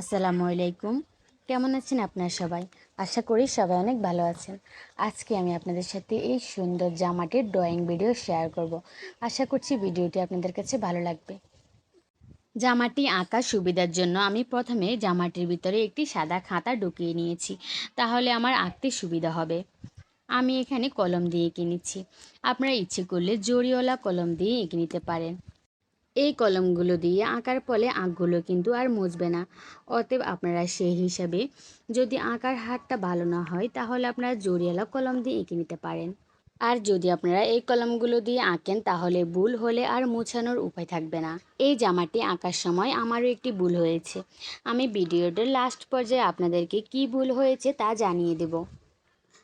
আসসালামু আলাইকুম। কেমন আছেন আপনারা সবাই? আশা করি সবাই অনেক ভালো আছেন। আজকে আমি আপনাদের সাথে এই সুন্দর জামাটির ড্রয়িং ভিডিও শেয়ার করব। আশা করছি ভিডিওটি আপনাদের কাছে ভালো লাগবে। জামাটি আঁকার সুবিধার জন্য আমি প্রথমে জামাটির ভিতরে একটি সাদা খাতা ঢুকিয়ে নিয়েছি। তাহলে আমার আঁকতে সুবিধা হবে। আমি এখানে কলম দিয়ে এঁকে কিনেছি আপনারা ইচ্ছে করলে জরিওয়ালা কলম দিয়ে এঁকে নিতে পারেন। এই কলমগুলো দিয়ে আঁকার ফলে আঁকগুলো কিন্তু আর মুছবে না। অতএব আপনারা সেই হিসাবে যদি আঁকার হাতটা ভালো না হয়, তাহলে আপনারা জরিয়ালা কলম দিয়ে এঁকে নিতে পারেন। আর যদি আপনারা এই কলমগুলো দিয়ে আঁকেন, তাহলে ভুল হলে আর মোছানোর উপায় থাকবে না। এই জামাটি আঁকার সময় আমারও একটি ভুল হয়েছে। আমি ভিডিওটার লাস্ট পর্যায়ে আপনাদেরকে কি ভুল হয়েছে তা জানিয়ে দেব।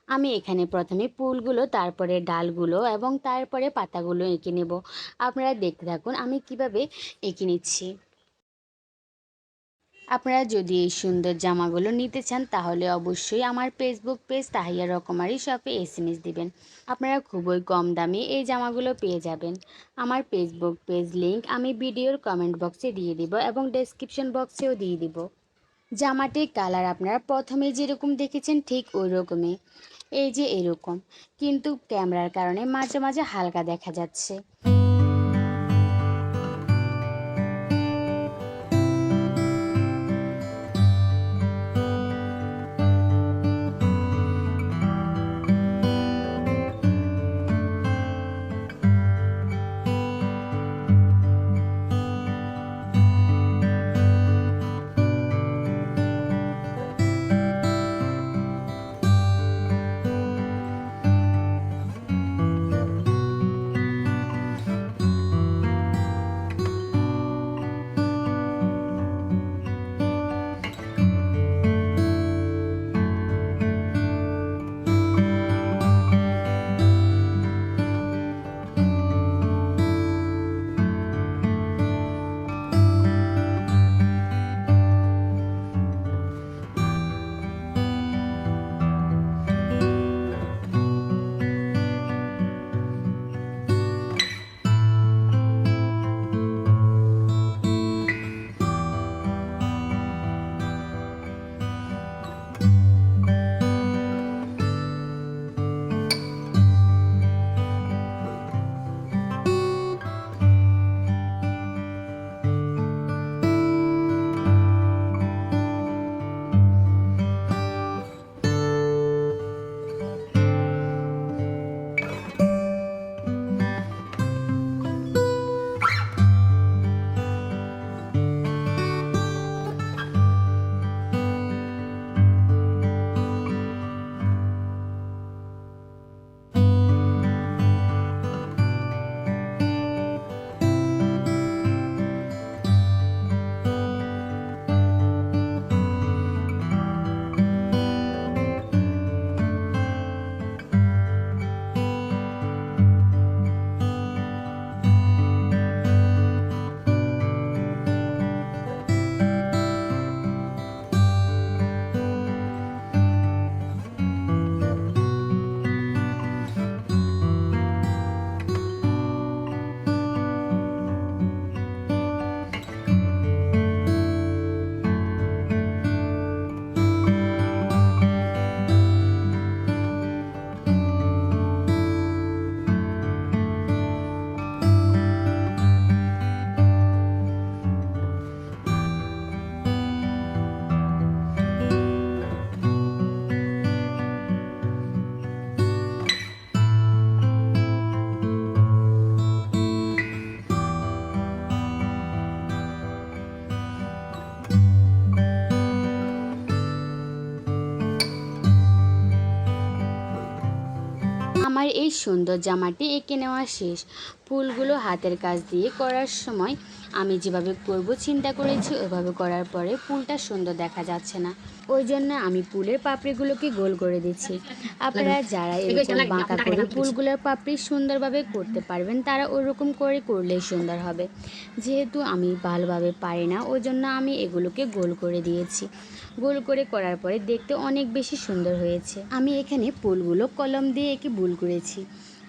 আমি এখানে প্রথমে ফুলগুলো, তারপরে ডালগুলো এবং তারপরে পাতাগুলো এঁকে নেব। আপনারা দেখতে থাকুন আমি কীভাবে এঁকে নিচ্ছি। আপনারা যদি এই সুন্দর জামাগুলো নিতে চান তাহলে অবশ্যই আমার ফেসবুক পেজ তাহিয়া রকমারি শপে এস এম এস দেবেন। আপনারা খুবই কম দামে এই জামাগুলো পেয়ে যাবেন। আমার ফেসবুক পেজ লিংক আমি ভিডিওর কমেন্ট বক্সে দিয়ে দিব এবং ডেসক্রিপশন বক্সেও দিয়ে দিব। জামাটির কালার আপনারা প্রথমে যেরকম দেখেছেন ঠিক ওই রকমই এই যে এরকম। কিন্তু ক্যামেরার কারণে মাঝে মাঝে হালকা দেখা যাচ্ছে। আমার এই সুন্দর জামাটি এঁকে নেওয়া শেষ। ফুলগুলো হাতের কাজ দিয়ে করার সময় আমি যেভাবে করব চিন্তা করেছি ওইভাবে করার পরে ফুলটা সুন্দর দেখা যাচ্ছে না। ওই জন্য আমি ফুলের পাপড়িগুলোকে গোল করে দিচ্ছি। আপনারা যারা এরকম বাঁকা করে ফুলগুলোর পাপড়ি সুন্দরভাবে করতে পারবেন তারা ওরকম করে করলেই সুন্দর হবে। যেহেতু আমি ভালোভাবে পারি না ওই জন্য আমি এগুলোকে গোল করে দিয়েছি। গোল করে করার পরে দেখতে অনেক বেশি সুন্দর হয়েছে। আমি এখানে ফুলগুলো কলম দিয়ে একে ভুল করেছি।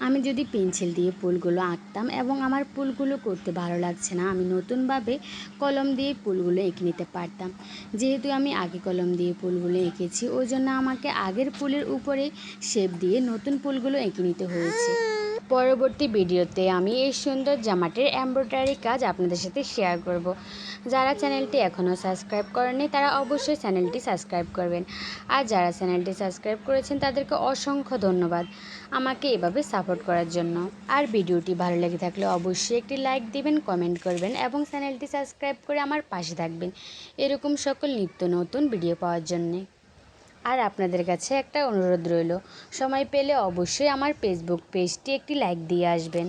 আমি যদি পেন্সিল দিয়ে ফুলগুলো আঁকতাম এবং আমার ফুলগুলো করতে ভালো লাগছে না, আমি নতুনভাবে কলম দিয়ে ফুলগুলো এঁকে নিতে পারতাম। যেহেতু আমি আগে কলম দিয়ে ফুলগুলো এঁকেছি, ওই জন্য আমাকে আগের ফুলের উপরে শেপ দিয়ে নতুন ফুলগুলো এঁকে নিতে হয়েছে। পরবর্তী ভিডিওতে আমি এই সুন্দর জামাটির এমব্রয়ডারি কাজ আপনাদের সাথে শেয়ার করব। যারা চ্যানেলটি এখনও সাবস্ক্রাইব করেনি তারা অবশ্যই চ্যানেলটি সাবস্ক্রাইব করবেন। আর যারা চ্যানেলটি সাবস্ক্রাইব করেছেন, তাদেরকে অসংখ্য ধন্যবাদ আমাকে এভাবে সাপোর্ট করার জন্য। আর ভিডিওটি ভালো লেগে থাকলে অবশ্যই একটি লাইক দিবেন কমেন্ট করবেন এবং চ্যানেলটি সাবস্ক্রাইব করে আমার পাশে থাকবেন। এরকম সকল নিত্য নতুন ভিডিও পাওয়ার জন্যে। আর আপনাদের কাছে একটা অনুরোধ রইল। সময় পেলে অবশ্যই আমার ফেসবুক পেজটি একটি লাইক দিয়ে আসবেন।